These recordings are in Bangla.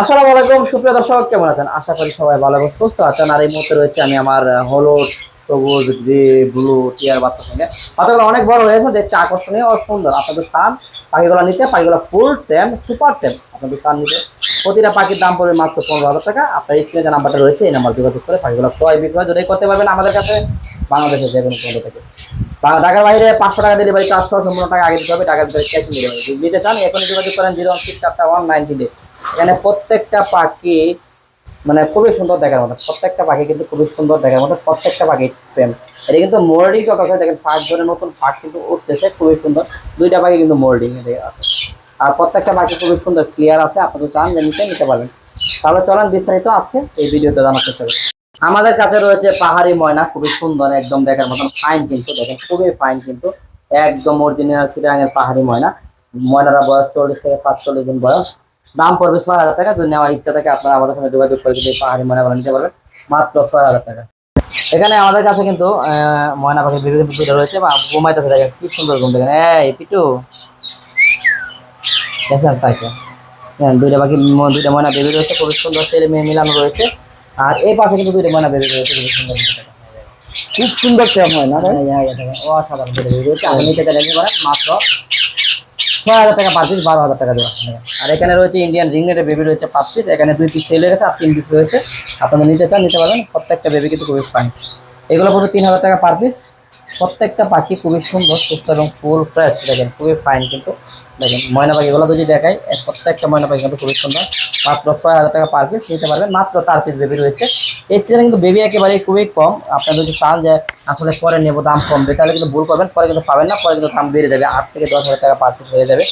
আসসালামু আলাইকুম, সুপ্রিয় দর্শক, কেমন আছেন? আশা করি সবাই ভালো এবং সুস্থ আছেন। আর এই মুহূর্তে রয়েছে আমি আমার হলুদ, সবুজ, গ্রে, ব্লু, টিয়ার বাচ্চার সঙ্গে। বাচ্চাগুলো অনেক বড় হয়েছে, দেখতে আকর্ষণীয় ও সুন্দর। আপনাদের চান পাখিগুলো নিতে, পাখিগুলো ফুল টেম, সুপার টেম। আপনাদের চান নিতে, প্রতিটা পাখির দাম পড়বে মাত্র পনেরো হাজার টাকা। আপনার স্ক্রিনে যে নাম্বারটা রয়েছে, এই নাম্বার যোগাযোগ করে পাখিগুলো ক্রয় বিক্রয় দুটোই করতে পারবেন আমাদের কাছে, বাংলাদেশের যে কোনো থেকে। ঢাকার বাইরে পাঁচশো টাকা ডেলিভারি চারশো সম্পূর্ণ টাকা আগে দিতে হবে টাকার ভিতরে ক্যাশ ডেলিভারি যদি নিতে চান এখন যোগাযোগ করেন জিরো ওয়ান সিক্স চারটা ওয়ান নাইন থ্রি এখানে প্রত্যেকটা পাখি মানে খুবই সুন্দর দেখার মতো, প্রত্যেকটা পাখি কিন্তু খুবই সুন্দর দেখার মতো, প্রত্যেকটা পাখি প্রেম। এটা কিন্তু মোল্ডিং কথা আছে, দেখেন ফাঁক ধরে নতুন ফাঁক কিন্তু উঠতেছে, খুবই সুন্দর। দুইটা পাখি কিন্তু মোল্ডিং আছে। আর প্রত্যেকটা পাখি খুবই সুন্দর ক্লিয়ার আছে আপনাদের চান যে নিতে নিতে পারবেন। তাহলে চলেন বিস্তারিত আজকে এই ভিডিওতে জানার চেষ্টা করি। আমাদের কাছে রয়েছে পাহাড়ি ময়না, খুবই সুন্দর, একদম দেখার মতন ফাইন কিন্তু, দেখেন খুবই ফাইন কিন্তু, একদম অরিজিনাল চিটাঙের পাহাড়ি ময়না। ময়নারা বয়স চল্লিশ থেকে পাঁচচল্লিশ দিন বয়স। দাম পড়বে ছয় হাজার টাকা, যদি নেওয়ার ইচ্ছা থাকে আপনারা আমাদের সঙ্গে যোগাযোগ করে যদি পাহাড়ি ময়নাগুলো নিতে পারবেন, মাত্র ছয় হাজার টাকা। এখানে আমাদের কাছে কিন্তু ময়না পাখির বিভিন্ন দুটো রয়েছে, বা ঘুমাইতেছে, দেখেন কি সুন্দর ঘুম, দেখেন, এই পিটু। দেখেন চাইছে দুইটা পাখি, দুইটা ময়না বেবি রয়েছে, খুবই সুন্দর, ছেলে মেয়ে মিলানো রয়েছে। আর এই পাশে কিন্তু দুইটা ময়না বেবি রয়েছে খুবই সুন্দর খুব সুন্দর প্রেম হয় না অসাধারণ আপনি নিতে নিতে পারেন মাত্র ছয় হাজার টাকা পার পিস বারো হাজার টাকা দেওয়া আর এখানে রয়েছে ইন্ডিয়ান রিংনেটের বেবি রয়েছে পাঁচ পিস এখানে দুই পিস সেল গেছে আর তিন পিস রয়েছে। আপনারা নিতে চান নিতে পারবেন। প্রত্যেকটা বেবি কিন্তু খুবই ফাইন এগুলো পড়বে তিন হাজার টাকা পার পিস প্রত্যেকটা পাখি খুবই সুন্দর সুস্থ এবং ফুল ফ্রেশ দেখেন খুবই ফাইন কিন্তু। দেখেন ময়না পাখিগুলো যদি দেখাই প্রত্যেকটা ময়না পাখি কিন্তু খুবই সুন্দর। মাত্র ছয় হাজার টাকা পার পিস নিতে পারবেন, মাত্র চার পিস বেবি রয়েছে। এই সিজনে কিন্তু বেবি একেবারে খুবই কম। আপনারা যদি চান যে আসলে পরে নেব, দাম কমবে তাহলে কিন্তু ভুল করবেন, পরে কিন্তু পাবেন না, পরে কিন্তু দাম বেড়ে যাবে। আট থেকে দশ হাজার টাকা পার পিস হয়ে যাবে।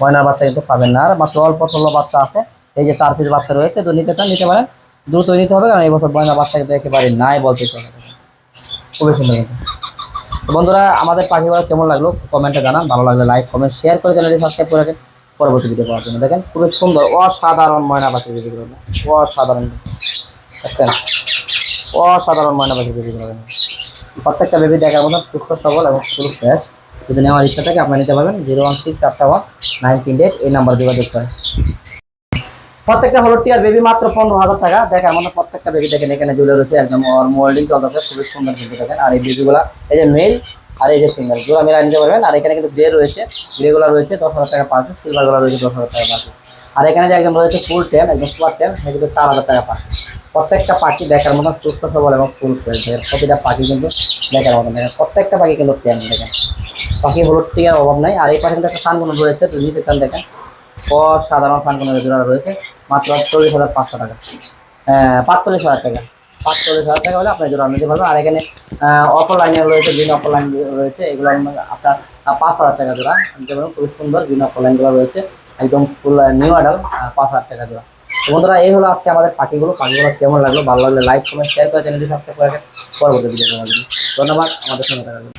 ময়নার বাচ্চা কিন্তু পাবেন না। আর মাত্র অল্প ষোলো বাচ্চা আছে। এই যে চার পিস বাচ্চা রয়েছে তো নিতে চান, নিতে পারেন। দ্রুত নিতে হবে, কারণ এই বছর ময়নার বাচ্চা কিন্তু একেবারে নাই বলতে চলে। খুবই সুন্দর কিন্তু। বন্ধুরা, আমাদের পাখিগুলো কেমন লাগল? কমেন্টে জানান। ভালো লাগলে লাইক কমেন্ট শেয়ার করে চ্যানেলটি সাবস্ক্রাইব করে রাখেন। পরবর্তী ভিডিও পাওয়ার জন্য। দেখেন, খুবই সুন্দর, অসাধারণ ময়না পাখি ভিডিওগুলো অসাধারণ। দেখছেন? অসাধারণ ময়না পাখি করবেন প্রত্যেকটা বেবি দেখার মতো সুস্থ, সবল এবং ফুল ফ্রেশ যদি নেওয়ার ইচ্ছা থাকে, আপনারা নিতে পারবেন জিরো ওয়ান সিক্স চারটা ওয়ান নাইন এইট এই নাম্বার যোগাযোগ করেন। প্রত্যেকটা হলো টিয়ার বেবি মাত্র পনেরো হাজার টাকা। দেখার মতো প্রত্যেকটা বেবি দেখেন, এখানে ঝুলে রয়েছে একদম মোল্ডিং চলতেছে, খুবই সুন্দর কিন্তু দেখেন। আর এই বেবিগুলা এই যে মেল আর এই যে ফিঙ্গারগুলো মেলা নিতে পারবেন। আর এখানে কিন্তু গ্রে রয়েছে গ্রেগুলো রয়েছে, দশ হাজার টাকা পাচ্ছে সিলভারগুলো রয়েছে, দশ হাজার টাকা পাচ্ছে আর এখানে যে একদম রয়েছে ফুল টেম একদম সুপার টেম সেটা কিন্তু চার হাজার টাকা পাচ্ছে প্রত্যেকটা পাখি দেখার মতো সুস্থ, সবল এবং ফুল ফ্রেশ প্রতিটা পাখি কিন্তু দেখার মতো দেখেন, প্রত্যেকটা পাখি কিন্তু টেম দেখেন। পাখি হলুদ টিকার অভাব নাই। আর এই পাখি কিন্তু একটা সানগুলো রয়েছে তো নিতে চান দেখেন। অসাধারণ ফানকনের জোড়া রয়েছে। মাত্র চল্লিশ হাজার পাঁচশো টাকা। হ্যাঁ পাঁচচল্লিশ হাজার টাকা। পাঁচচল্লিশ হাজার টাকা হলে নিতে পারবেন আর এখানে রয়েছে রয়েছে, এগুলো আপনার পাঁচ হাজার টাকা জোড়া। নিতে পারবেন খুবই সুন্দর গ্রিন লাইনগুলো রয়েছে, একদম ফুল নিউ পাঁচ হাজার টাকা জোড়া। বন্ধুরা, এই হলো আজকে আমাদের পাখিগুলো পাখিগুলো কেমন লাগল? ভালো লাগলে লাইক কমেন্ট শেয়ার করে চ্যানেলটি সাবস্ক্রাইব করে পরবর্তী ধন্যবাদ, আমাদের সঙ্গে থাকার